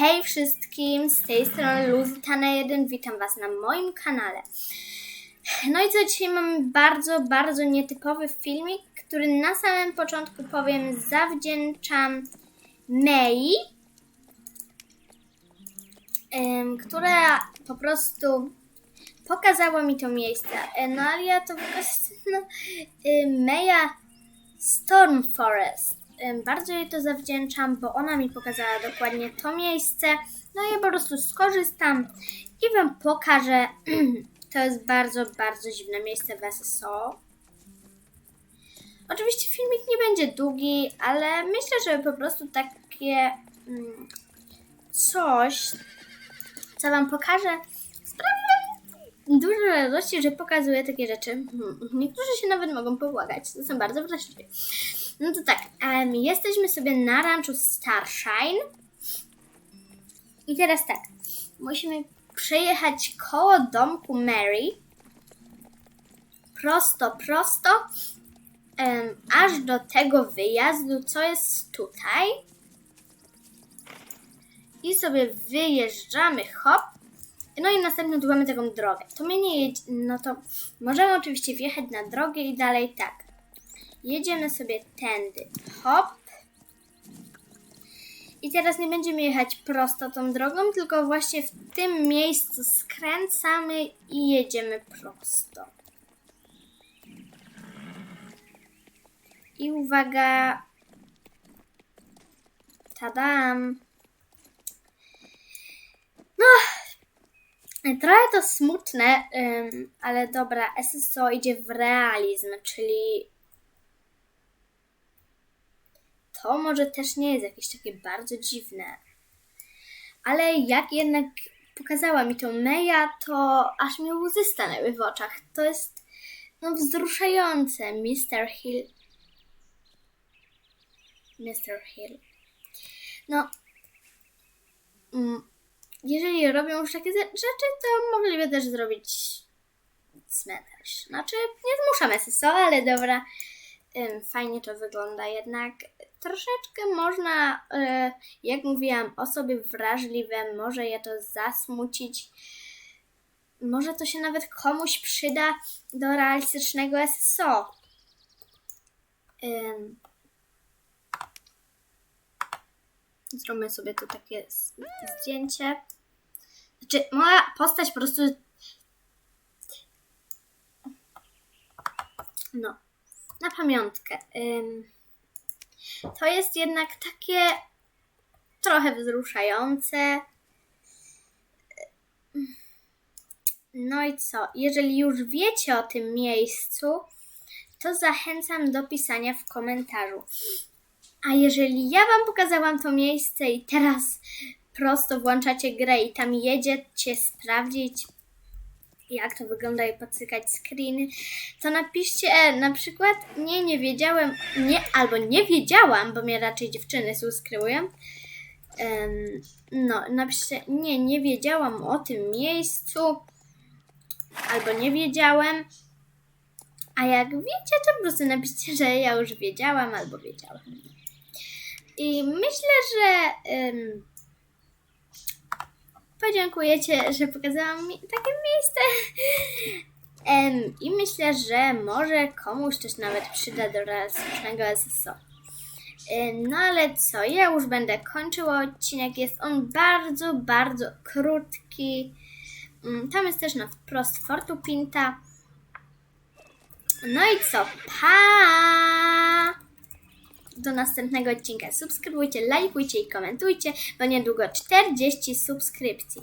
Hej wszystkim, z tej strony Luzitana1, witam Was na moim kanale. No i co, dzisiaj mamy bardzo, bardzo nietypowy filmik, który na samym początku powiem zawdzięczam Mei, która po prostu pokazała mi to miejsce. E, No ale ja to po prostu, no, y, Meja Storm Forest. Bardzo jej to zawdzięczam, bo ona mi pokazała dokładnie to miejsce. No i ja po prostu skorzystam i Wam pokażę. To jest bardzo, bardzo dziwne miejsce w SSO. Oczywiście filmik nie będzie długi, ale myślę, że po prostu takie mm, coś, co Wam pokażę, dużo radości, że pokazuję takie rzeczy. Hmm, Niektórzy się nawet mogą pobłagać, to są bardzo wrażliwi. No to tak, em, jesteśmy sobie na ranczu Starshine. I teraz tak, musimy przejechać koło domku Mary. Prosto, prosto. em, aż do tego wyjazdu, co jest tutaj. I sobie wyjeżdżamy, hop. No i następnie tu mamy taką drogę. To my nie jedź, no to możemy oczywiście wjechać na drogę i dalej tak. Jedziemy sobie tędy. Hop. I teraz nie będziemy jechać prosto tą drogą, tylko właśnie w tym miejscu skręcamy i jedziemy prosto. I uwaga. Tadam. No, trochę to smutne, ym, ale dobra, SSO idzie w realizm, czyli to może też nie jest jakieś takie bardzo dziwne. Ale jak jednak pokazała mi to Meja, to aż mi łzy stanęły w oczach. To jest no wzruszające, Mr. Hill. Mr. Hill. No, mm, jeżeli robią już takie ze- rzeczy, to mogliby też zrobić cmentarz. Znaczy, nie zmuszam SSO, ale dobra. Fajnie to wygląda jednak. Troszeczkę można, y, jak mówiłam, osoby wrażliwe, może je to zasmucić. Może to się nawet komuś przyda do realistycznego SSO. Ym. Zróbmy sobie tu takie zdjęcie. Znaczy, moja postać po prostu. No, na pamiątkę. Ym, to jest jednak takie trochę wzruszające. No i co? Jeżeli już wiecie o tym miejscu, to zachęcam do pisania w komentarzu. A jeżeli ja Wam pokazałam to miejsce i teraz prosto włączacie grę i tam jedziecie sprawdzić, jak to wygląda i podcykać screeny, to napiszcie e, na przykład nie, nie wiedziałem, nie, albo nie wiedziałam, bo mnie raczej dziewczyny subskrybują. Em, no, napiszcie nie, nie wiedziałam o tym miejscu, albo nie wiedziałem. A jak wiecie, to po prostu napiszcie, że ja już wiedziałam albo wiedziałam. I myślę, że em, podziękujecie, że pokazałam mi takie miejsce. Em, I myślę, że może komuś też nawet przyda do realistycznego SSO. No ale co, ja już będę kończyła odcinek. Jest on bardzo, bardzo krótki. Mm, Tam jest też na wprost Fortu Pinta. No i co? Pa! Do następnego odcinka. Subskrybujcie, lajkujcie i komentujcie, bo niedługo 40 subskrypcji.